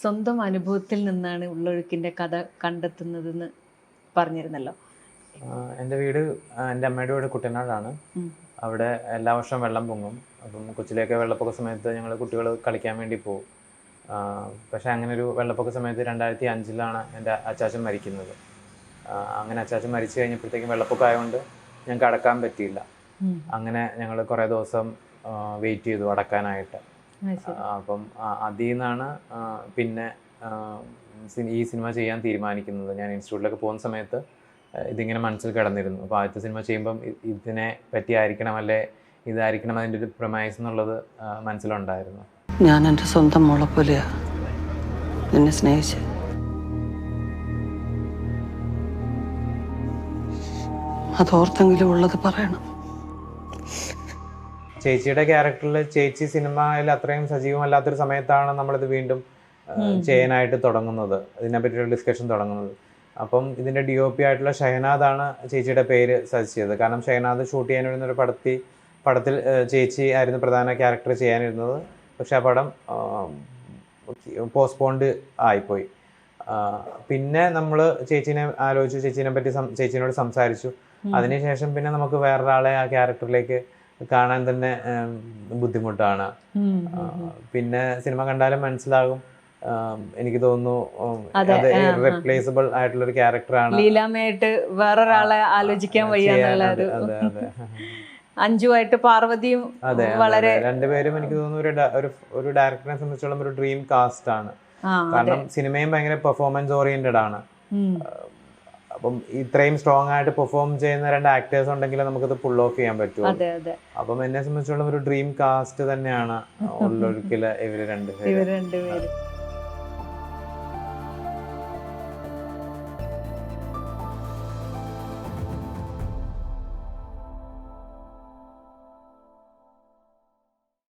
സ്വന്തം അനുഭവത്തിൽ നിന്നാണ് ഉള്ളൊഴുക്കിന്റെ കഥ കണ്ടെത്തുന്നതെന്ന് പറഞ്ഞിരുന്നല്ലോ. എന്റെ വീട് എന്റെ അമ്മയുടെ വീട് കുട്ടനാടാണ്. അവിടെ എല്ലാ വർഷവും വെള്ളം പൊങ്ങും. അപ്പം കൊച്ചിലേക്ക് വെള്ളപ്പൊക്ക സമയത്ത് ഞങ്ങൾ കുട്ടികൾ കളിക്കാൻ വേണ്ടി പോകും. പക്ഷെ അങ്ങനെ ഒരു വെള്ളപ്പൊക്ക സമയത്ത് രണ്ടായിരത്തി അഞ്ചിലാണ് എന്റെ അച്ചാച്ചൻ മരിക്കുന്നത്. അങ്ങനെ അച്ചാച്ചൻ മരിച്ചു കഴിഞ്ഞപ്പോഴത്തേക്കും വെള്ളപ്പൊക്കം ആയതുകൊണ്ട് ഞങ്ങൾക്ക് അടക്കാൻ പറ്റിയില്ല. അങ്ങനെ ഞങ്ങൾ കുറേ ദിവസം വെയിറ്റ് ചെയ്തു അടക്കാനായിട്ട്. അപ്പം അതിൽ നിന്നാണ് പിന്നെ ഈ സിനിമ ചെയ്യാൻ തീരുമാനിക്കുന്നത്. ഞാൻ ഇൻസ്റ്റിറ്റ്യൂട്ടിലൊക്കെ പോകുന്ന സമയത്ത് ഇതിങ്ങനെ മനസ്സിൽ കിടന്നിരുന്നു. അപ്പോൾ ആദ്യത്തെ സിനിമ ചെയ്യുമ്പം ഇതിനെ ഇതിനെ പറ്റിയായിരിക്കണം അല്ലേ ഇതായിരിക്കണം അതിന്റെ ഒരു പ്രമൈസ് എന്നുള്ളത് മനസ്സിലുണ്ടായിരുന്നു. ഞാൻ എന്റെ സ്വന്തം മോളെ പോലെയാ നിന്നെ സ്നേഹിച്ച്. അതോർത്തെങ്കിലും ഉള്ളത് പറയണം. ചേച്ചിയുടെ ക്യാരക്ടറിൽ ചേച്ചി സിനിമയിൽ അത്രയും സജീവമല്ലാത്തൊരു സമയത്താണ് നമ്മളിത് വീണ്ടും ചെയ്യാനായിട്ട് തുടങ്ങുന്നത്. ഇതിനെ പറ്റിയുള്ള ഡിസ്കഷൻ തുടങ്ങുന്നത്. അപ്പം ഇതിന്റെ ഡി ഒ പി ആയിട്ടുള്ള ഷഹനാദാണ് ചേച്ചിയുടെ പേര് സജസ്റ്റ് ചെയ്തത്. കാരണം ഷഹനാദ് ഷൂട്ട് ചെയ്യാനിരുന്ന ഒരു പടത്തി പടത്തിൽ ചേച്ചി ആയിരുന്നു പ്രധാന ക്യാരക്ടർ ചെയ്യാനിരുന്നത്. പക്ഷെ ആ പടം പോസ്റ്റ്പോണ്ട് ആയിപ്പോയി. പിന്നെ നമ്മൾ ചേച്ചീനെ ആലോചിച്ചു ചേച്ചീനെ പറ്റി ചേച്ചീനോട് സംസാരിച്ചു. അതിനുശേഷം പിന്നെ നമുക്ക് വേറൊരാളെ ആ ക്യാരക്ടറിലേക്ക് കാണാൻ തന്നെ ബുദ്ധിമുട്ടാണ്. പിന്നെ സിനിമ കണ്ടാലും മനസ്സിലാകും. എനിക്ക് തോന്നുന്നു അതെ. റീപ്ലേസബിൾ ആയിട്ടുള്ള ഒരു ക്യാരക്ടറാണ് ലീലാമയായിട്ട് വേറൊരാളെ ആലോചിക്കാൻ വയ്യ അഞ്ജുവായിട്ട് പാർവതിയും അതെ വളരെ. രണ്ടുപേരും എനിക്ക് തോന്നുന്നു ഒരു ഡയറക്ടറെ ഒരു ഡയറക്ടറിനെ സംബന്ധിച്ചോളം ഒരു ഡ്രീം കാസ്റ്റ് ആണ്. കാരണം സിനിമയും ഭയങ്കര പെർഫോമൻസ് ഓറിയന്റഡ് ആണ്. അപ്പം ഇത്രയും സ്ട്രോങ് ആയിട്ട് പെർഫോം ചെയ്യുന്ന രണ്ട് ആക്ടേഴ്സ് ഉണ്ടെങ്കിൽ നമുക്കത് ഫുൾ ഓഫ് ചെയ്യാൻ പറ്റുമോ അപ്പം എന്നെ സംബന്ധിച്ചോളം ഒരു ഡ്രീം കാസ്റ്റ് തന്നെയാണ് ഉള്ളൊരുക്കിൽ ഇവർ രണ്ടുപേരും.